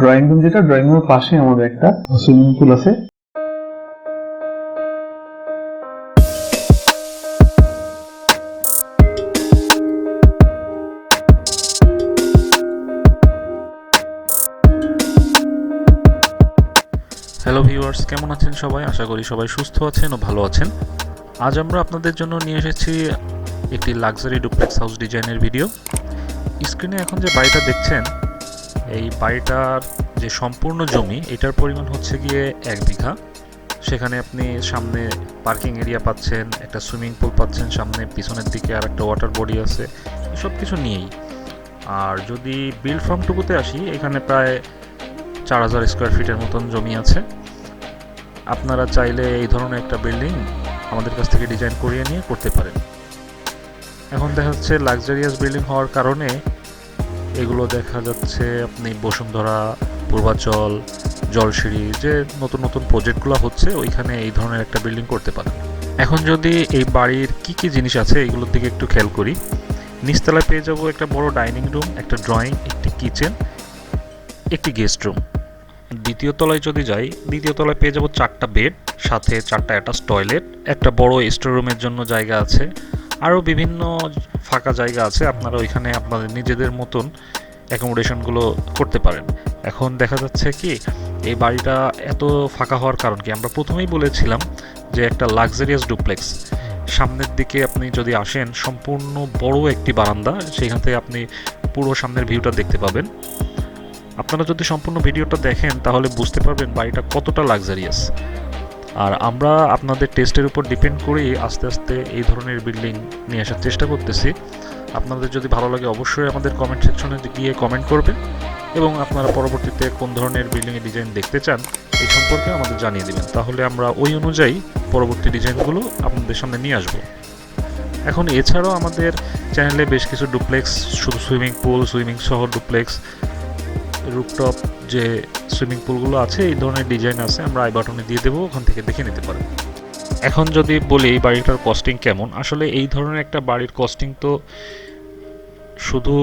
Drawing room যেটা drawing রুমের পাশে আমাদের একটা সুইমিং পুল আছে। হ্যালো ভিউয়ার্স কেমন আছেন সবাই? আশা করি সবাই সুস্থ আছেন ও ভালো আছেন। আজ আমরা আপনাদের জন্য নিয়ে এসেছি একটি লাক্সারি ডুপ্লেক্স হাউস ডিজাইনের ভিডিও স্ক্রিনে এখন যে বাড়িটা দেখছেন এই বাড়িটার যে সম্পূর্ণ জমি, এটার পরিমাণ হচ্ছে গিয়ে এক বিঘা। সেখানে আপনি সামনে পার্কিং এরিয়া পাচ্ছেন, একটা সুইমিং পুল পাচ্ছেন সামনে, পিছনের দিকে আর একটা ওয়াটার বডি আছে সব কিছু নিয়েই। আর যদি বিল ফর্মটুকুতে আসি, এখানে প্রায় চার হাজার স্কোয়ার ফিটের মতন জমি আছে। আপনারা চাইলে এই ধরনের একটা বিল্ডিং আমাদের কাছ থেকে ডিজাইন করিয়ে নিয়ে করতে পারেন। এখন দেখা যাচ্ছে লাক্সারিয়াস বিল্ডিং হওয়ার কারণে এগুলো দেখা যাচ্ছে, আপনি বসুন্ধরা, পূর্বাচল জলসিঁড়ি যে নতুন নতুন প্রজেক্টগুলো হচ্ছে, ওইখানে এই ধরনের একটা বিল্ডিং করতে পারেন। এখন যদি এই বাড়ির কি কি জিনিস আছে, এগুলোর দিকে একটু খেয়াল করি। নিচতলায় পেয়ে যাব একটা বড় ডাইনিং রুম একটা ড্রয়িং একটি কিচেন একটি গেস্ট রুম দ্বিতীয় তলায় যদি যাই, দ্বিতীয় তলায় পেয়ে যাব চারটা বেড সাথে চারটা অ্যাটাচ টয়লেট একটা বড় স্টোর রুমের জন্য জায়গা আছে। আরও বিভিন্ন ফাঁকা জায়গা আছে, আপনারা ওইখানে আপনাদের নিজেদের মতন অ্যাকোমোডেশনগুলো করতে পারেন। এখন দেখা যাচ্ছে কি, এই বাড়িটা এত ফাঁকা হওয়ার কারণ কি? আমরা প্রথমেই বলেছিলাম যে একটা লাক্সারিয়াস ডুপ্লেক্স সামনের দিকে আপনি যদি আসেন, সম্পূর্ণ বড় একটি বারান্দা, সেখান থেকে আপনি পুরো সামনের ভিউটা দেখতে পাবেন। আপনারা যদি সম্পূর্ণ ভিডিওটা দেখেন, তাহলে বুঝতে পারবেন বাড়িটা কতটা লাক্সারিয়াস আর আমরা আপনাদের টেস্টের উপর ডিপেন্ড করেই আস্তে আস্তে এই ধরনের বিল্ডিং নিয়ে আসার চেষ্টা করতেছি। আপনাদের যদি ভালো লাগে অবশ্যই আমাদের কমেন্ট সেকশনে গিয়ে কমেন্ট করবেন এবং আপনারা পরবর্তীতে কোন ধরনের বিল্ডিংয়ের ডিজাইন দেখতে চান এই সম্পর্কে আমাদের জানিয়ে দেবেন। তাহলে আমরা ওই অনুযায়ী পরবর্তী ডিজাইনগুলো আপনাদের সামনে নিয়ে আসব। এখন এছাড়াও আমাদের চ্যানেলে বেশ কিছু ডুপ্লেক্স শুধু সুইমিং পুল সুইমিং সহ ডুপ্লেক্স রুপটপ যে সুইমিং পুলগুলো আছে, এই ধরনের ডিজাইন আছে, আমরা আই বাটনে দিয়ে দেবো, ওখান থেকে দেখে নিতে পারেন। এখন যদি বলি এই বাড়িটার কস্টিং কেমন, আসলে এই ধরনের একটা বাড়ির কস্টিং তো শুধু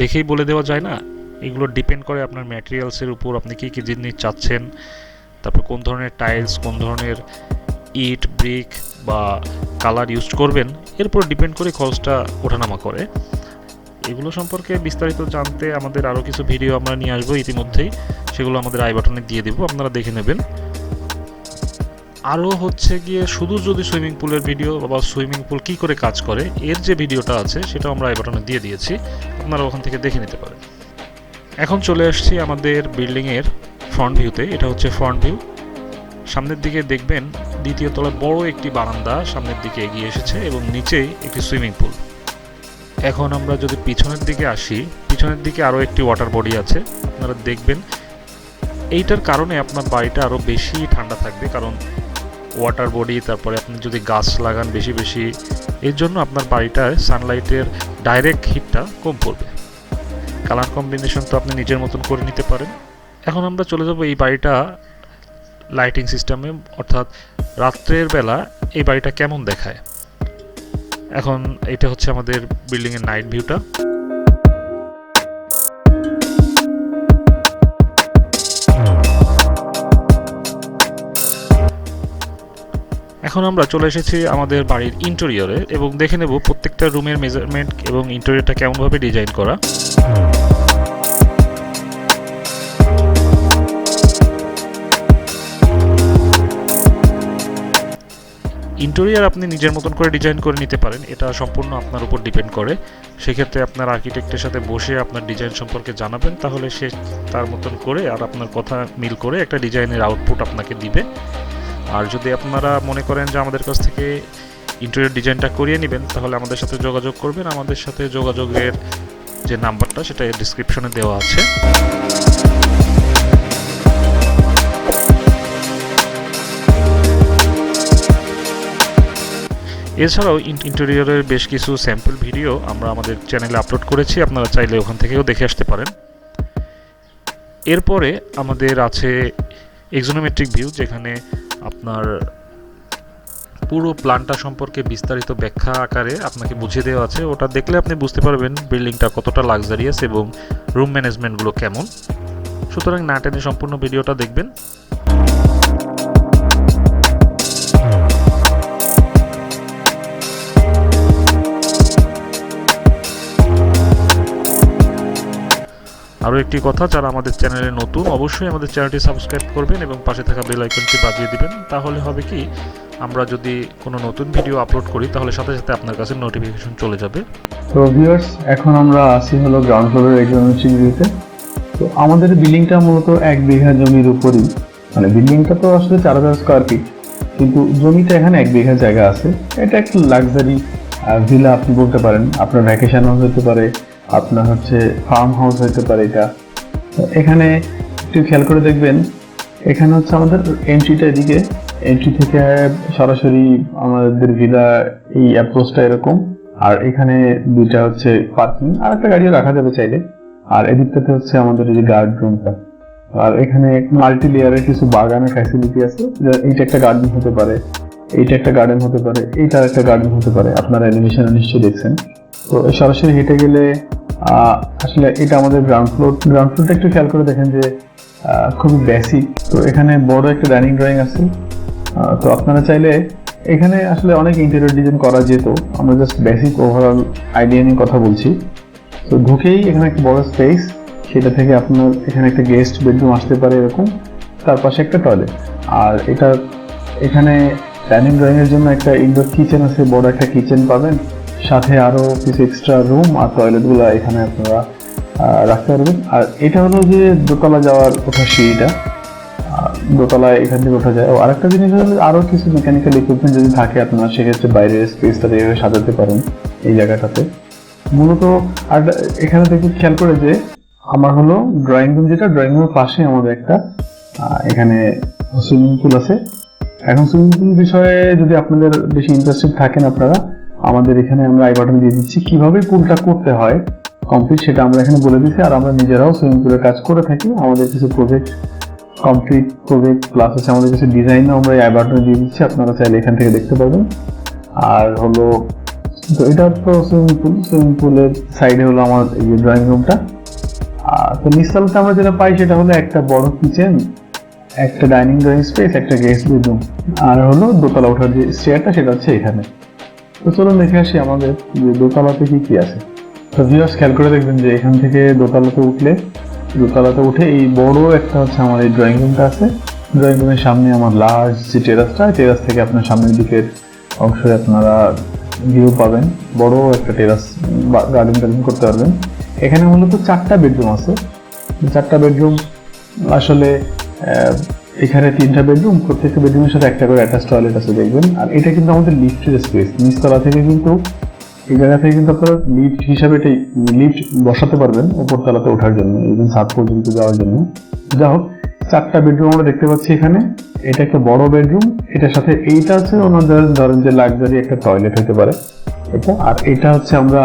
দেখেই বলে দেওয়া যায় না, এগুলো ডিপেন্ড করে আপনার ম্যাটেরিয়ালসের উপর আপনি কী কী জিনিস চাচ্ছেন, তারপর কোন ধরনের টাইলস কোন ধরনের ইট ব্রিক বা কালার ইউজ করবেন, এর উপর ডিপেন্ড করে খরচটা ওঠানামা করে। এগুলো সম্পর্কে বিস্তারিত জানতে আমাদের আরও কিছু ভিডিও আমরা নিয়ে আসব ইতিমধ্যেই। সেগুলো আমাদের আই বাটনে দিয়ে দেবো, আপনারা দেখে নেবেন। আরও হচ্ছে গিয়ে শুধু যদি সুইমিং পুলের ভিডিও বা সুইমিং পুল কী করে কাজ করে, এর যে ভিডিওটা আছে সেটা আমরা আই বাটনে দিয়ে দিয়েছি, আপনারা ওখান থেকে দেখে নিতে পারেন। এখন চলে আসছি আমাদের বিল্ডিংয়ের ফ্রন্ট ভিউতে এটা হচ্ছে ফ্রন্ট ভিউ সামনের দিকে দেখবেন দ্বিতীয় তলায় বড় একটি বারান্দা সামনের দিকে এগিয়ে এসেছে এবং নিচেই একটি সুইমিং পুল। এখন আমরা যদি পিছনের দিকে আসি, পিছনের দিকে আরও একটি ওয়াটার বডি আছে, আপনারা দেখবেন। এইটার কারণে আপনার বাড়িটা আরও বেশি ঠান্ডা থাকবে, কারণ ওয়াটার বডি তারপরে আপনি যদি গাছ লাগান বেশি বেশি, এর জন্য আপনার বাড়িটায় সানলাইটের ডাইরেক্ট হিটটা কম পড়বে। কালার কম্বিনেশন তো আপনি নিজের মতন করে নিতে পারেন। এখন আমরা চলে যাব এই বাড়িটা লাইটিং সিস্টেমে অর্থাৎ রাত্রের বেলা এই বাড়িটা কেমন দেখায়। এখন এটা হচ্ছে আমাদের বিল্ডিং এর নাইট ভিউটা এখন আমরা চলে এসেছি আমাদের বাড়ির ইন্টেরিয়রে এবং দেখে নেব প্রত্যেকটা রুমের মেজারমেন্ট এবং ইন্টেরিয়রটা কেমনভাবে ডিজাইন করা। ইন্টেরিয়ার আপনি নিজের মতন করে ডিজাইন করে নিতে পারেন, এটা সম্পূর্ণ আপনার উপর ডিপেন্ড করে। সেক্ষেত্রে আপনার আর্কিটেক্টের সাথে বসে আপনার ডিজাইন সম্পর্কে জানাবেন, তাহলে সে তার মতন করে আর আপনার কথা মিল করে একটা ডিজাইনের আউটপুট আপনাকে দিবে। আর যদি আপনারা মনে করেন যে আমাদের কাছ থেকে ইন্টেরিয়র ডিজাইনটা করিয়ে নেবেন, তাহলে আমাদের সাথে যোগাযোগ করবেন। আমাদের সাথে যোগাযোগের যে নাম্বারটা সেটা ডিসক্রিপশনে দেওয়া আছে। এছাড়াও ইন্টেরিয়রের বেশ কিছু স্যাম্পল ভিডিও আমরা আমাদের চ্যানেলে আপলোড করেছি, আপনারা চাইলে ওখান থেকেও দেখে আসতে পারেন। এরপরে আমাদের আছে এক্সোনোমেট্রিক ভিউ যেখানে আপনার পুরো প্ল্যানটা সম্পর্কে বিস্তারিত ব্যাখ্যা আকারে আপনাকে বুঝিয়ে দেওয়া আছে। ওটা দেখলে আপনি বুঝতে পারবেন বিল্ডিংটা কতটা লাক্সারিয়াস এবং রুম ম্যানেজমেন্টগুলো কেমন। সুতরাং না টেনে সম্পূর্ণ ভিডিওটা দেখবেন। আরও একটি কথা, যারা আমাদের চ্যানেলে নতুন, অবশ্যই আমাদের চ্যানেলটি সাবস্ক্রাইব করবেন এবং পাশে থাকা বেল আইকনটি বাজিয়ে দিবেন। তাহলে হবে কি, আমরা যদি কোনো নতুন ভিডিও আপলোড করি, তাহলে সাথে সাথে আপনার কাছে নোটিফিকেশন চলে যাবে। তো ভিউয়ার্স এখন আমরা আসি হলো গ্রাউন্ড ফ্লোরের এক্সপ্লেনেশন ভিউতে তো আমাদের বিল্ডিংটা মূলত এক বিঘা জমির উপরই। মানে বিল্ডিংটা তো আসলে চার হাজার স্কোয়ার ফিট কিন্তু জমিটা এখানে এক বিঘা জায়গা আছে। এটা একটা লাক্সারি ভিলা আপনি বলতে পারেন। আপনার ভ্যাকেশন হাউস হতে পারে আপনার হচ্ছে ফার্ম হাউস হতে পারে এটা। এখানে একটু খেয়াল করে দেখবেন, এখানে হচ্ছে আমাদের এন্ট্রিটা এদিকে। এন্ট্রি থেকে সরাসরি আমাদের ভিলা এই অ্যাপ্রোচটা এরকম। আর এখানে দুইটা হচ্ছে পার্কিং আর একটা গাড়িও রাখা যাবে চাইলে। আর এদিকটাতে হচ্ছে আমাদের এই যে গার্ড রুমটা আর এখানে মাল্টি লেয়ারের কিছু বাগানের ফ্যাসিলিটি আছে এইটা একটা গার্ডেন হতে পারে, এইটা একটা গার্ডেন হতে পারে, এইটা একটা গার্ডেন হতে পারে। আপনারা অ্যানিমেশনে নিশ্চয়ই দেখছেন। তো সরাসরি হেঁটে গেলে আসলে এটা আমাদের গ্রাউন্ড ফ্লোর গ্রাউন্ড ফ্লোরটা একটু খেয়াল করে দেখেন যে খুবই বেসিক তো এখানে বড় একটা ডাইনিং ড্রয়িং আছে। তো আপনারা চাইলে এখানে আসলে অনেক ইন্টেরিয়র ডিজাইন করা যেত। আমরা জাস্ট বেসিক ওভারঅল আইডিয়া নিয়ে কথা বলছি। তো ঢুকেই এখানে একটা বড় স্পেস সেটা থেকে আপনার এখানে একটা গেস্ট বেডরুম আসতে পারে এরকম। তার পাশে একটা টয়লেট আর এটা, এখানে ডাইনিং ড্রয়িংয়ের জন্য একটা ইনডোর কিচেন আছে, বড় একটা কিচেন পাবেন। সাথে আরও কিছু এক্সট্রা রুম আর টয়লেটগুলো এখানে আপনারা রাখতে পারবেন। আর এটা হলো যে দোতলা যাওয়ার ওঠা সিঁড়িটা। দোতলায় এখান থেকে ওঠা যায়। ও, আরেকটা জিনিস হলো আরও কিছু মেকানিক্যাল ইকুইপমেন্ট যদি থাকে আপনার, সেক্ষেত্রে বাইরের স্পেসটা এইভাবে সাজাতে পারেন এই জায়গাটাতে। মূলত আর এখানে দেখে খেয়াল করে যে আমার হলো ড্রয়িং রুম যেটা ড্রয়িং রুমের পাশে আমাদের একটা এখানে সুইমিং পুল আছে। এখন সুইমিং পুল বিষয়ে যদি আপনাদের বেশি ইন্টারেস্টেড থাকেন আপনারা আমাদের এখানে আমরা আই বাটন দিয়ে দিচ্ছি। কীভাবে পুলটা করতে হয় কমপ্লিট সেটা আমরা এখানে বলে দিচ্ছি আর আমরা নিজেরাও সুইমিং পুলের কাজ করে থাকি। আমাদের কিছু প্রজেক্ট কমপ্লিট প্রজেক্ট প্লাস হচ্ছে আমাদের কিছু ডিজাইনও আমরা আই বাটনে দিয়ে দিচ্ছি। আপনারা চাইলে এখান থেকে দেখতে পাবেন আর হলো, তো এটা তো সুইমিং পুল সুইমিং পুলের সাইডে হলো আমার এই ড্রয়িং রুমটা আর তো নিচতলাতে আমরা যেটা পাই সেটা হলো একটা বড় কিচেন একটা ডাইনিং ড্রয়িং স্পেস একটা গেস্ট বেডরুম আর হলো দোতলা ওঠার যে চেয়ারটা সেটা হচ্ছে এখানে। তো চলুন দেখে আসি আমাদের যে দোতলাতে কি কি আছে। তো ভিউয়ার্স খেয়াল করে দেখবেন যে এখান থেকে দোতলাতে উঠলে, দোতলাতে উঠে এই বড় একটা হচ্ছে আমার এই ড্রয়িং রুমটা আছে। ড্রয়িং রুমের সামনে আমার লার্জ যে টেরাসটা টেরাস থেকে আপনার সামনের দিকের অংশে আপনারা ভিউ পাবেন। বড় একটা টেরাস গার্ডেন টার্ডেন করতে পারবেন। এখানে মূলত চারটা বেডরুম আছে। চারটা বেডরুম আসলে এখানে তিনটা বেডরুম প্রত্যেকটা বেডরুমের সাথে একটা করে অ্যাটাচ টয়লেট আছে, দেখবেন। আর এটা কিন্তু আমাদের লিফটের স্পেস নিচতলা থেকে কিন্তু, এই জায়গা থেকে কিন্তু আপনারা লিফট হিসাবে এটাই লিফট বসাতে পারবেন উপর তলাতে ওঠার জন্য এবং ছাদ পর্যন্ত যাওয়ার জন্য। যা হোক, চারটা বেডরুম আমরা দেখতে পাচ্ছি এখানে। এটা একটা বড় বেডরুম এটার সাথে এইটা আছে ওনাদের ধরেন যে লাক্সারি একটা টয়লেট হতে পারে। এটা, আর এটা হচ্ছে আমরা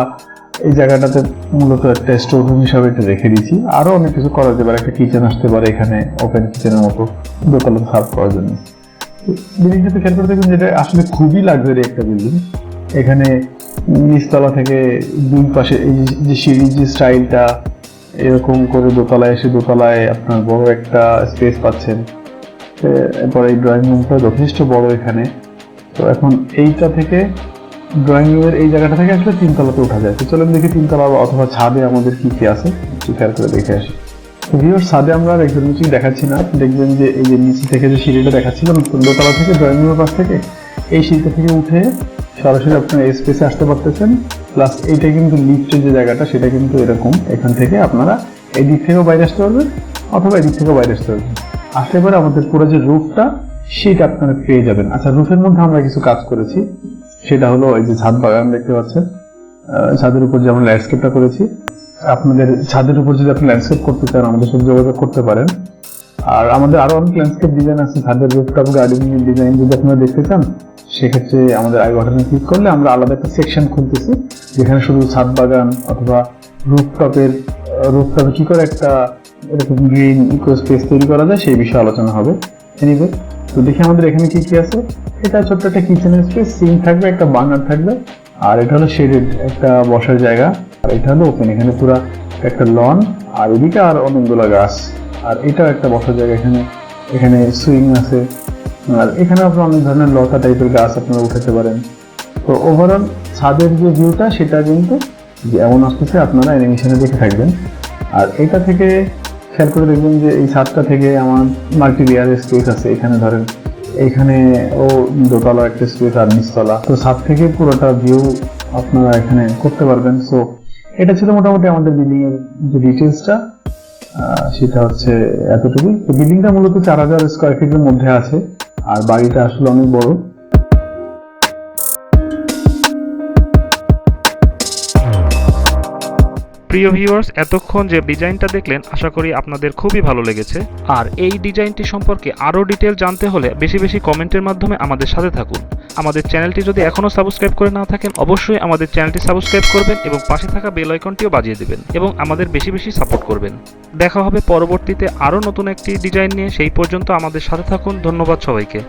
এই জায়গাটাতে মূলত একটা স্টোর রুম হিসাবে এটা রেখে দিয়েছি। আরও অনেক কিছু করা যেতে পারে, একটা কিচেন আসতে পারে, এখানে ওপেন কিচেনের মতো দোতলা সার্ভ করার জন্য। বিল্ডিংটাতে খেয়াল করে দেখবেন যেটা আসলে খুবই লাক্সারি একটা বিল্ডিং এখানে নিচতলা থেকে দুই পাশে এই যে- সিঁড়ির যে স্টাইলটা এরকম করে দোতলায় এসে দোতলায় আপনার বড় একটা স্পেস পাচ্ছেন। এরপর এই ড্রয়িং রুমটা যথেষ্ট বড় এখানে। তো এখন এইটা থেকে ড্রয়িং রুমের এই জায়গাটা থেকে আসলে তিনতলাতে ওঠা যায়। তো চলুন দেখি তিনতলা অথবা ছাদে আমাদের কি কি আছে। একটু খেয়াল করে দেখে আসি। ভিউর ছাদে আমরা আর এক্সিবিশন দেখাচ্ছি না। দেখবেন যে এই যে নিচে থেকে যে সিঁড়িটা দেখাচ্ছিলাম, দোতলা থেকে ড্রয়িং রুমের পাশ থেকে, এই সিঁড়িটা থেকে উঠে সরাসরি আপনার এই স্পেসে আসতে পারতেছেন। প্লাস এইটা কিন্তু লিফটের যে জায়গাটা, সেটা কিন্তু এরকম। এখান থেকে আপনারা এই দিক থেকেও বাইরে আসতে পারবেন অথবা এদিক থেকেও বাইরে আসতে পারবেন। আসতে পারে আমাদের পুরো যে রুফটা সেটা আপনারা পেয়ে যাবেন। আচ্ছা রুফের মধ্যে আমরা কিছু কাজ করেছি। সেটা হলো এই যে ছাদ বাগান দেখতে পাচ্ছেন। ছাদের উপর যে আমরা ল্যান্ডস্কেপটা করেছি, আপনাদের ছাদের উপর যদি আপনি ল্যান্ডস্কেপ করতে চান, আমাদের সাথে যোগাযোগ করতে পারেন। আর আমাদের আরও অনেক ল্যান্ডস্কেপ ডিজাইন আছে, ছাদের রুফটপ গার্ডেনিং ডিজাইন যদি আপনারা দেখতে চান, সেক্ষেত্রে আমাদের আই বাটনে ক্লিক করলে আমরা আলাদা একটা সেকশন খুলতেছি, যেখানে শুধু ছাদ বাগান অথবা রুফটপের রুফটপে কি করে একটা এরকম গ্রিন ইকো স্পেস তৈরি করা যায়, সেই বিষয়ে আলোচনা হবে। এনিওয়ে তো দেখি আমাদের এখানে কি কি আছে। এটা ছোট্ট একটা কিচেনের স্পেস সিঙ্ক থাকবে, একটা বার্নার থাকবে, আর এটা হলো শেডেড একটা বসার জায়গা, আর এটা হলো ওপেন এখানে পুরো একটা লন আর এদিকে আর অনেকগুলো গাছ, আর এটাও একটা বসার জায়গা এখানে এখানে সুইং আছে, আর এখানে আপনার অনেক ধরনের লতা টাইপের গাছ আপনারা উঠাতে পারেন। তো ওভারঅল ছাদের যে ভিউটা সেটা কিন্তু যেমন আসতেছে, আপনারা অ্যানিমেশনে দেখে থাকবেন। আর এটা থেকে খেয়াল করে দেখবেন যে এই ছাদটা থেকে আমার মাল্টি স্পেস আছে। এখানে ধরেন, এখানে ও দোতলা একটা স্পেস আর নিচতলা। তো ছাদ থেকে পুরোটা ভিউ আপনারা এখানে করতে পারবেন। সো এটা ছিল মোটামুটি আমাদের বিল্ডিং এর যে ডিটেলসটা সেটা হচ্ছে এতটুকুই। তো বিল্ডিংটা মূলত চার হাজার স্কোয়ার ফিটের মধ্যে আছে। আর বাড়িটা আসলে অনেক বড়। প্রিয় ভিউয়ার্স, এতক্ষণ যে ডিজাইনটা দেখলেন, আশা করি আপনাদের খুবই ভালো লেগেছে। আর এই ডিজাইনটি সম্পর্কে আরও ডিটেল জানতে হলে বেশি বেশি কমেন্টের মাধ্যমে আমাদের সাথে থাকুন। আমাদের চ্যানেলটি যদি এখনও সাবস্ক্রাইব করে না থাকেন, অবশ্যই আমাদের চ্যানেলটি সাবস্ক্রাইব করবেন এবং পাশে থাকা বেল আইকনটিও বাজিয়ে দেবেন এবং আমাদের বেশি বেশি সাপোর্ট করবেন। দেখা হবে পরবর্তীতে আরও নতুন একটি ডিজাইন নিয়ে, সেই পর্যন্ত আমাদের সাথে থাকুন। ধন্যবাদ সবাইকে।